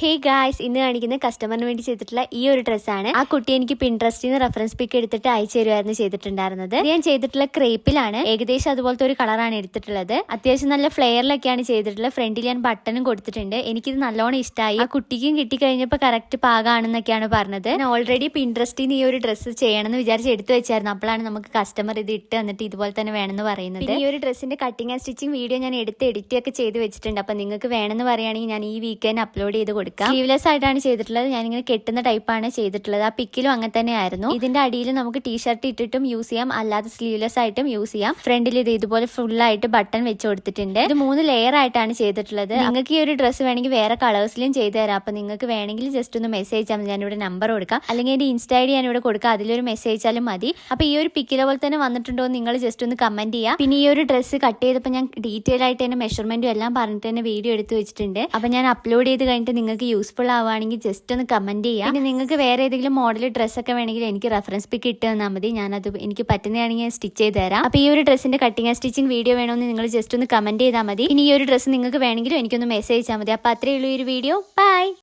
Hey guys ഇന്ന് കാണിക്കുന്ന കസ്റ്റമറിന് വേണ്ടി ചെയ്തിട്ടുള്ള ഈ ഒരു ഡ്രസ്സാണ് ആ കുട്ടി എനിക്ക് പിൻട്രസ്റ്റിൽ നിന്ന് റെഫറൻസ് പിക്ക് എടുത്തിട്ട് അയച്ചു തരുമായിരുന്നു ചെയ്തിട്ടുണ്ടായിരുന്നത്. ഞാൻ ചെയ്തിട്ടുള്ള ക്രേപ്പിലാണ്. ഏകദേശം അതുപോലത്തെ ഒരു കളറാണ് എടുത്തിട്ടുള്ളത്. അത്യാവശ്യം നല്ല ഫ്ലെയറിലൊക്കെയാണ് ചെയ്തിട്ടുള്ളത്. ഫ്രണ്ടിൽ ഞാൻ ബട്ടണും കൊടുത്തിട്ടുണ്ട്. എനിക്കിത് നല്ലോണം ഇഷ്ടമായി ആ കുട്ടിക്കും കിട്ടിക്കഴിഞ്ഞപ്പോൾ കറക്റ്റ് പാകാണെന്നൊക്കെയാണ് പറഞ്ഞത്. ഞാൻ ഓൾറെഡി പിൻട്രസ്റ്റിൽ നിന്ന് ഈ ഒരു ഡ്രസ്സ് ചെയ്യണമെന്ന് വിചാരിച്ച് എടുത്തു വെച്ചായിരുന്നു. അപ്പോഴാണ് നമുക്ക് കസ്റ്റമർ ഇത് ഇട്ട് എന്നിട്ട് ഇതുപോലെ തന്നെ വേണമെന്ന് പറയുന്നത്. ഈ ഒരു ഡ്രസ്സിന്റെ കട്ടിങ് ആൻഡ് സ്റ്റിച്ചിങ് വീഡിയോ ഞാൻ എടുത്ത് എഡിറ്റ് ഒക്കെ ചെയ്ത് വെച്ചിട്ടുണ്ട്. അപ്പൊ നിങ്ങൾക്ക് വേണമെന്ന് പറയുകയാണെങ്കിൽ ഞാൻ ഈ വീക്കെൻഡ് അപ്ലോഡ് ചെയ്ത് കൊടുക്കാം. സ്ലീവ്ലെസ് ആയിട്ടാണ് ചെയ്തിട്ടുള്ളത്. ഞാനിങ്ങനെ കെട്ടുന്ന ടൈപ്പാണ് ചെയ്തിട്ടുള്ളത്. ആ പിക്കിലും അങ്ങനെ തന്നെ ആയിരുന്നു ഇതിന്റെ അടിയിൽ നമുക്ക് ടീഷർട്ട് ഇട്ടിട്ടും യൂസ് ചെയ്യാം. അല്ലാതെ സ്ലീവ്ലെസ് ആയിട്ടും യൂസ് ചെയ്യാം. ഫ്രണ്ടിൽ ഇത് ഇതുപോലെ ഫുൾ ആയിട്ട് ബട്ടൺ വെച്ച് കൊടുത്തിട്ടുണ്ട്. ഇത് മൂന്ന് ലെയർ ആയിട്ടാണ് ചെയ്തിട്ടുള്ളത്. നിങ്ങൾക്ക് ഈ ഒരു ഡ്രസ്സ് വേണമെങ്കിൽ വേറെ കളേഴ്സിലും ചെയ്തു തരാം. അപ്പൊ നിങ്ങൾക്ക് വേണമെങ്കിൽ ജസ്റ്റ് ഒന്ന് മെസ്സേജ് ചെയ്യാം. ഞാൻ ഞാനിവിടെ നമ്പർ കൊടുക്കാം. അല്ലെങ്കിൽ എന്റെ ഇൻസ്റ്റ ഐ ഡി ഞാനിവിടെ കൊടുക്കാം. അതിലൊരു മെസ്സേജ് അയച്ചാലും മതി. അപ്പൊ ഈ ഒരു പിക്കിലെ പോലെ തന്നെ വന്നിട്ടുണ്ടോ എന്ന് നിങ്ങൾ ജസ്റ്റ് ഒന്ന് കമന്റ് ചെയ്യുക പിന്നെ ഈ ഒരു ഡ്രസ്സ് കട്ട് ചെയ്തപ്പോൾ ഞാൻ ഡീറ്റെയിൽ ആയിട്ട് തന്നെ മെഷർമെന്റും എല്ലാം പറഞ്ഞിട്ട് തന്നെ വീഡിയോ എടുത്ത് വെച്ചിട്ടുണ്ട്. അപ്പൊ ഞാൻ അപ്ലോഡ് ചെയ്ത് കഴിഞ്ഞിട്ട് നിങ്ങൾക്ക് യൂസ്ഫുൾ ആവുകയാണെങ്കിൽ ജസ്റ്റ് ഒന്ന് കമന്റ് ചെയ്യുക പിന്നെ നിങ്ങൾക്ക് വേറെ ഏതെങ്കിലും മോഡൽ ഡ്രസ്സ് ഒക്കെ വേണമെങ്കിൽ എനിക്ക് റെഫറൻസ് പിക്ക് ഇട്ട് തന്നാൽ മതി. ഞാനത് എനിക്ക് പറ്റുന്നതാണെങ്കിൽ ഞാൻ സ്റ്റിച്ച് ചെയ്ത് തരാം. അപ്പോൾ ഈ ഒരു ഡ്രസ്സിന്റെ കട്ടിങ് ആൻഡ് സ്റ്റിച്ചിങ് വീഡിയോ വേണമെന്ന് നിങ്ങൾ ജസ്റ്റ് ഒന്ന് കമന്റ് ചെയ്താൽ മതി. ഇനി ഈ ഒരു ഡ്രസ്സ് നിങ്ങൾക്ക് വേണമെങ്കിലും എനിക്കൊന്ന് മെസ്സേജ് ചെയ്താൽ മതി. അപ്പോൾ അത്രയേ ഉള്ളൂ ഈ ഒരു വീഡിയോ ബൈ